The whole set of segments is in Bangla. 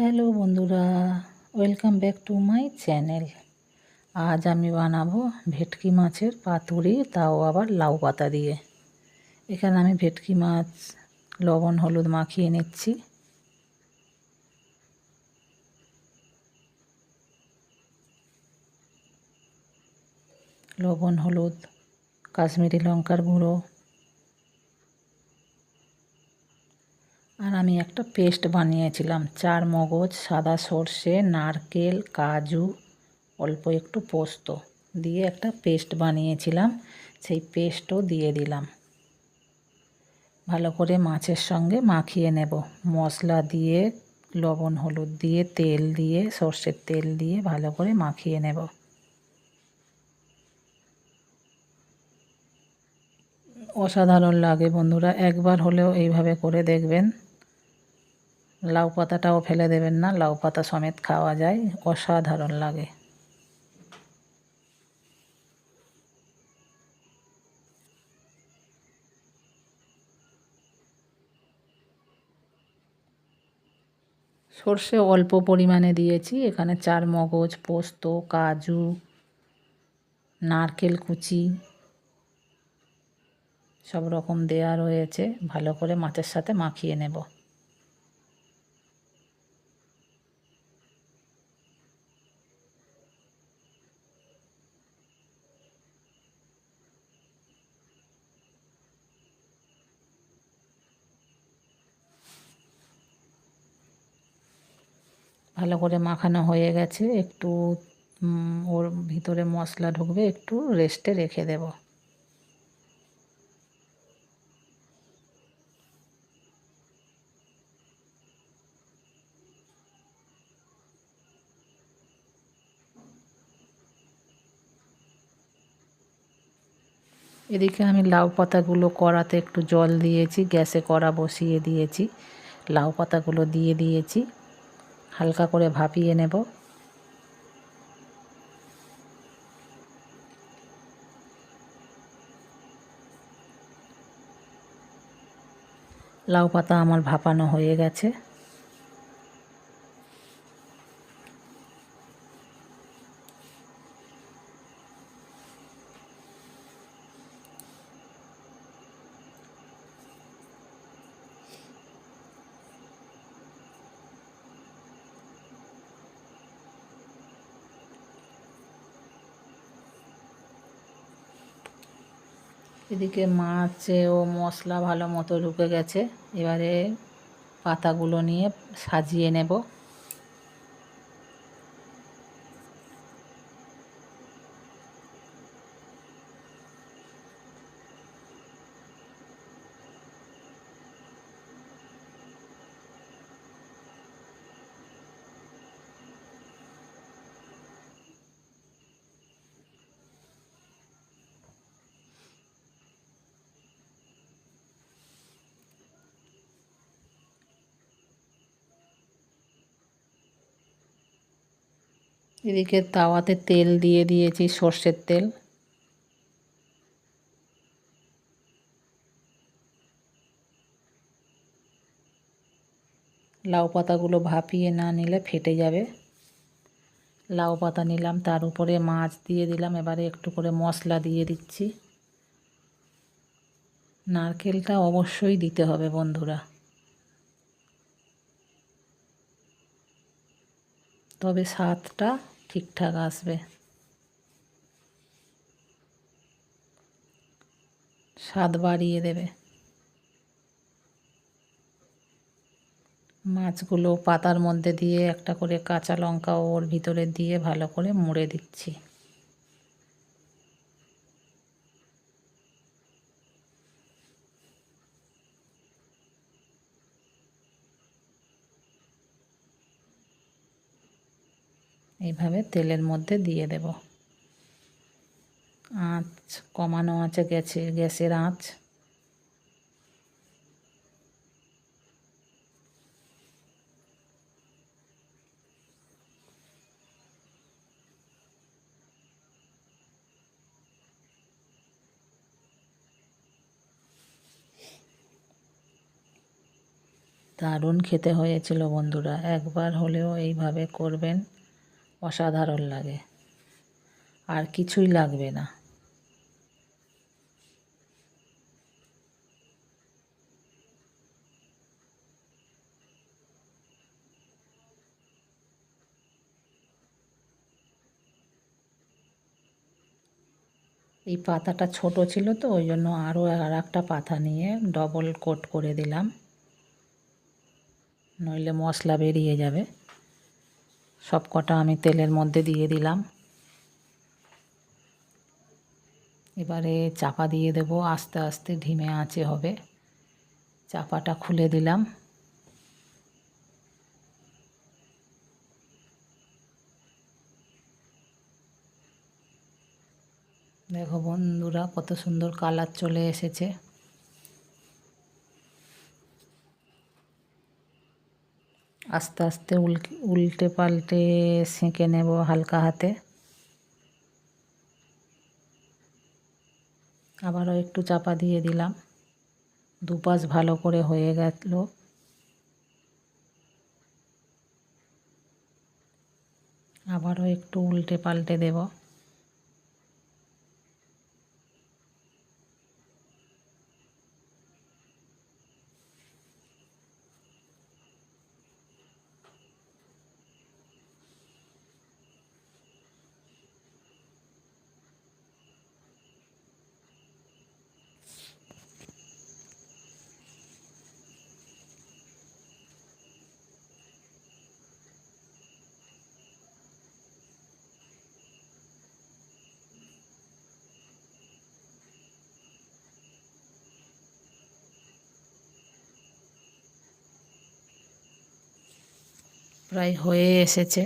হ্যালো বন্ধুরা, welcome back to my channel. আজ আমি বানাবো ভেটকি মাছের পাতুরি, তাও আবার লাউ পাতা দিয়ে। এখানে আমি ভেটকি মাছ, লবণ, হলুদ মাখিয়ে নিচ্ছি। লবণ, হলুদ, কাশ্মীরি লঙ্কার গুঁড়ো আর আমি একটা পেস্ট বানিয়েছিলাম। চার মগজ, সাদা সর্ষে, নারকেল, কাজু, অল্প একটু পোস্ত দিয়ে একটা পেস্ট বানিয়েছিলাম। সেই পেস্টও দিয়ে দিলাম। ভালো করে মাছের সঙ্গে মাখিয়ে নেব। মশলা দিয়ে, লবণ, হলুদ দিয়ে, তেল দিয়ে, সর্ষের তেল দিয়ে ভালো করে মাখিয়ে নেব। অসাধারণ লাগে বন্ধুরা, একবার হলেও এইভাবে করে দেখবেন। লাউ পাতাটাও ফেলে দেবেন না, লাউ পাতা সমেত খাওয়া যায়, অসাধারণ লাগে। সর্ষে অল্প পরিমাণে দিয়েছি, এখানে চার মগজ, পোস্ত, কাজু, নারকেল কুচি, সব রকম দেয়া রয়েছে, ভালো করে মাছের সাথে মাখিয়ে নেব। ভালো করে মাখানো হয়ে গেছে, একটু ওর ভিতরে মশলা ঢুকবে, একটু রেস্টে রেখে দেব। এদিকে আমি লাউ পাতাগুলো কড়াতে একটু জল দিয়েছি, গ্যাসে কড়া বসিয়ে দিয়েছি। লাউ পাতাগুলো দিয়ে দিয়েছি। হালকা করে ভাপিয়ে নেব। লাউ পাতা আমার ভাপানো হয়ে গেছে। এদিকে মাছে ও মশলা ভালো মতো ঢুকে গেছে। এবারে পাতাগুলো নিয়ে সাজিয়ে নেব। এদিকে তাওয়াতে তেল দিয়ে দিয়েছি সর্ষের তেল। লাউ পাতাগুলো ভাপিয়ে না নিলে ফেটে যাবে। লাউ পাতা নিলাম, তার উপরে মাছ দিয়ে দিলাম, এবারে একটু করে মশলা দিয়ে দিচ্ছি। নারকেলটা অবশ্যই দিতে হবে বন্ধুরা। তবে স্বাদটা ঠিকঠাক আসবে। স্বাদ বাড়িয়ে দেবে। মাছগুলো পাতার মধ্যে দিয়ে একটা করে কাঁচা লঙ্কা ওর ভিতরে দিয়ে ভালো করে মুড়ে দিচ্ছি। এইভাবে তেলের মধ্যে দিয়ে দেব। আঁচ কমানো আছে গেছে গ্যাসের আঁচ। দারুণ খেতে হয়েছিল বন্ধুরা, একবার হলেও এইভাবে করবেন। অসাধারণ লাগে। আর কিছুই লাগবে না। এই পাতাটা ছোট ছিল তো, ওই জন্য আরও আর একটা পাতা নিয়ে ডবল কোট করে দিলাম। নইলে মশলা বেরিয়ে যাবে। সব কটা আমি তেলের মধ্যে দিয়ে দিলাম। এবারে চাপা দিয়ে দেব, আস্তে আস্তে ধিমে আঁচে হবে। চাপাটা খুলে দিলাম। দেখো বন্ধুরা, কত সুন্দর কালার চলে এসেছে। আস্তে আস্তে উল্টে পাল্টে সেঁকে নেব হালকা হাতে। আবারও একটু চাপা দিয়ে দিলাম। দুপাশ ভালো করে হয়ে গেল। আবারও একটু উল্টে পাল্টে দেবো। প্রায় হয়ে এসেছে।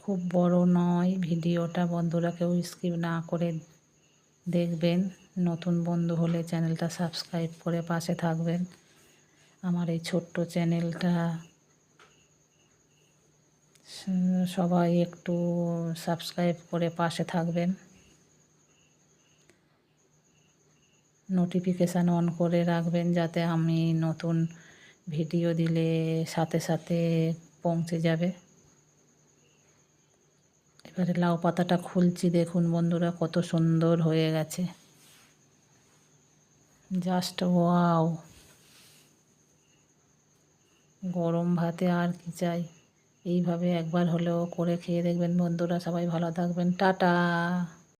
খুব বড় নয়, ভিডিওটা বন্ধুরা কেউ স্কিপ না করে দেখবেন। নতুন বন্ধু হলে চ্যানেলটা সাবস্ক্রাইব করে পাশে থাকবেন। আমার এই ছোট্ট চ্যানেলটা সবাই একটু সাবস্ক্রাইব করে পাশে থাকবেন। নোটিফিকেশান অন করে রাখবেন যাতে আমি নতুন ভিডিও দিলে সাথে সাথে পৌঁছে যাবে। এবারে লাউ পাতাটা খুলছি, দেখুন বন্ধুরা কত সুন্দর হয়ে গেছে। জাস্ট ওয়াও গরম ভাতে আর কি চাই? এইভাবে একবার হলেও করে খেয়ে দেখবেন বন্ধুরা। সবাই ভালো থাকবেন। টাটা!